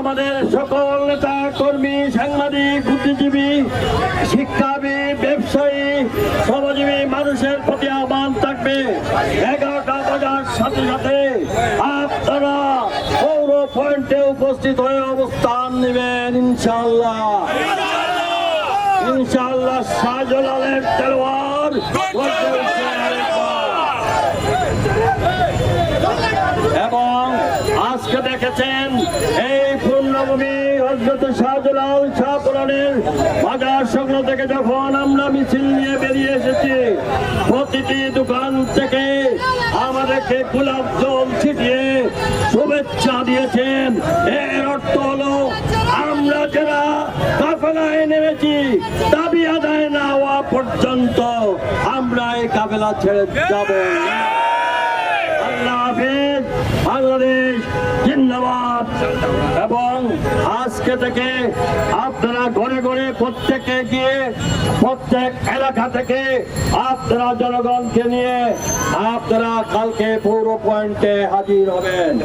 আমাদের সকল নেতা, কর্মী, সাংবাদিক, বুদ্ধিজীবী শিক্ষাবিদ ব্যবসায়ী, শ্রমজীবী মানুষের প্রতি আহ্বান থাকবে। এগারোটা বাজার সাথে সাথে আপনারা পৌর পয়েন্টে উপস্থিত হয়ে অবস্থান নেবেন ইনশাল্লাহ ইনশাল্লাহ শাহজালালের তেলোয়ার এবং আজকে দেখেছেন, এই আমরা মিছিল নিয়ে বেরিয়ে এসেছি, প্রতিটি দোকান থেকে আমাদেরকে গোলাপ শুভেচ্ছা দিয়েছেন এর অর্থ হলো, আমরা যারা কাফেলায় নেমেছি, দাবি আদায় না হওয়া পর্যন্ত আমরা এই কাফেলা ছেড়ে যাব। আল্লাহ হাফিজ, বাংলাদেশ জিন্দাবাদ আজকে থেকে আপনারা ঘরে ঘরে প্রত্যেকে গিয়ে প্রত্যেক এলাকা থেকে আপনারা জনগণকে নিয়ে আপনারা কালকে পৌর পয়েন্টে হাজির হবেন।